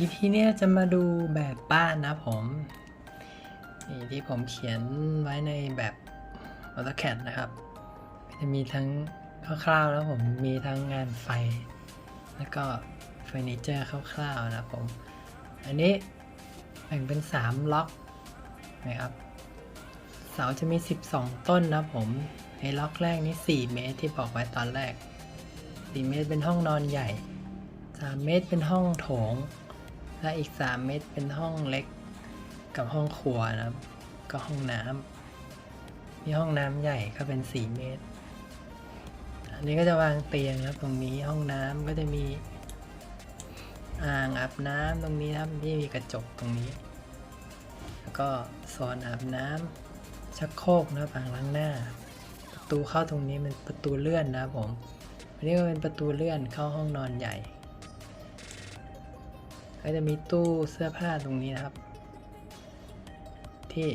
EP เนี้ยจะมาดูแบบบ้านนะผมนี่ที่ผมเขียนไว้ในแบบ AutoCAD นะครับ จะมีทั้งคร่าวๆแล้วผมมีทั้งงานไฟ แล้วก็เฟอร์นิเจอร์คร่าวๆนะผม อันนี้แบ่งเป็น 3 ล็อกนะครับเสาจะมี 12 ต้นนะผมในล็อกแรกนี่4เมตรที่บอกไว้ตอนแรก 4 เมตรเป็นห้องนอนใหญ่ 3 เมตรเป็นห้องโถง และอีก 3 เมตรเป็นห้องเล็กกับห้องครัวนะครับ ก็ห้องน้ำมีห้องน้ำใหญ่ก็เป็น 4 เมตร อันนี้ก็จะวางเตียงนะครับ ตรงนี้ห้องน้ำก็จะมีอ่างอาบน้ำตรงนี้ครับที่มีกระจกตรงนี้ แล้วก็โซนอาบน้ำชักโครกนะครับอ่างล้างหน้า ประตูเข้าตรงนี้เป็นประตูเลื่อนนะครับผมอันนี้ก็เป็นประตูเลื่อนเข้าห้องนอนใหญ่ ก็จะมีตู้เสื้อผ้าตรงนี้นะครับ ที่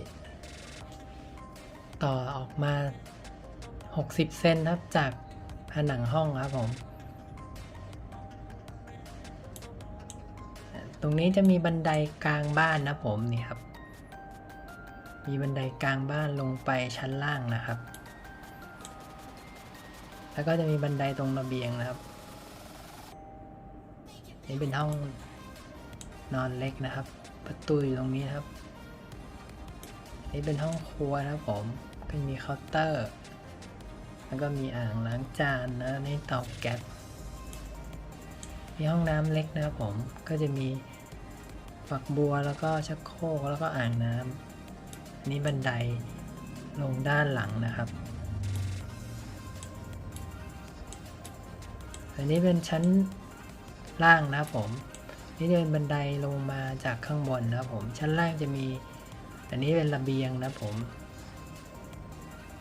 ต่อออกมา 60 เซนครับจากผนังห้องครับผม ตรงนี้จะมีบันไดกลางบ้านนะผมนี่ครับ มีบันไดกลางบ้านลงไปชั้นล่างนะครับ แล้วก็จะมีบันไดตรงระเบียงนะครับ นี่เป็นห้อง นอนเล็กนะครับ ประตูอยู่ตรงนี้ครับ นี่เป็นห้องครัวนะครับผมก็มีเคาน์เตอร์ แล้วก็มีอ่างล้างจานนะนี่เตาแก๊สมีห้องน้ำเล็กนะครับผมก็จะมีฝักบัวแล้วก็ชักโครกแล้วก็อ่างน้ำอันนี้บันไดลงด้านหลังนะครับอันนี้เป็นชั้นล่างนะครับผม นี่เป็นบันไดลงมาจากข้างบนนะครับผมชั้นล่างจะมี อันนี้เป็นระเบียงนะครับผม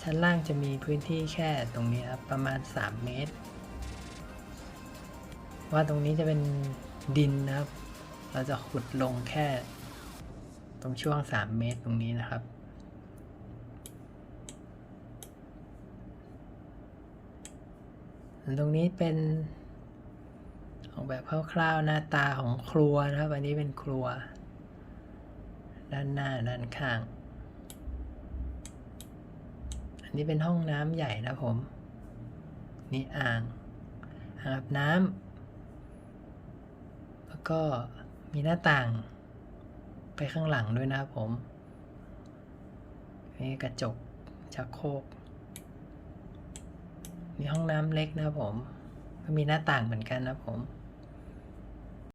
ชั้นล่างจะมีพื้นที่แค่ตรงนี้ครับประมาณ 3 เมตร ว่าตรงนี้จะเป็นดินนะครับ เราจะขุดลงแค่ ตรงช่วง 3 เมตรตรงนี้นะครับตรงนี้เป็น ออกแบบคร่าวๆหน้าตาของครัวนะครับ อันนี้เป็นครัว ด้านหน้าด้านข้าง อันนี้เป็นห้องน้ำใหญ่นะผม นี่อ่างอ่างอาบน้ำแล้วก็มีหน้าต่างไปข้างหลังด้วยนะครับผม นี่กระจกชักโครกมีห้องน้ำเล็กนะครับผม ก็มีหน้าต่างเหมือนกันนะครับผม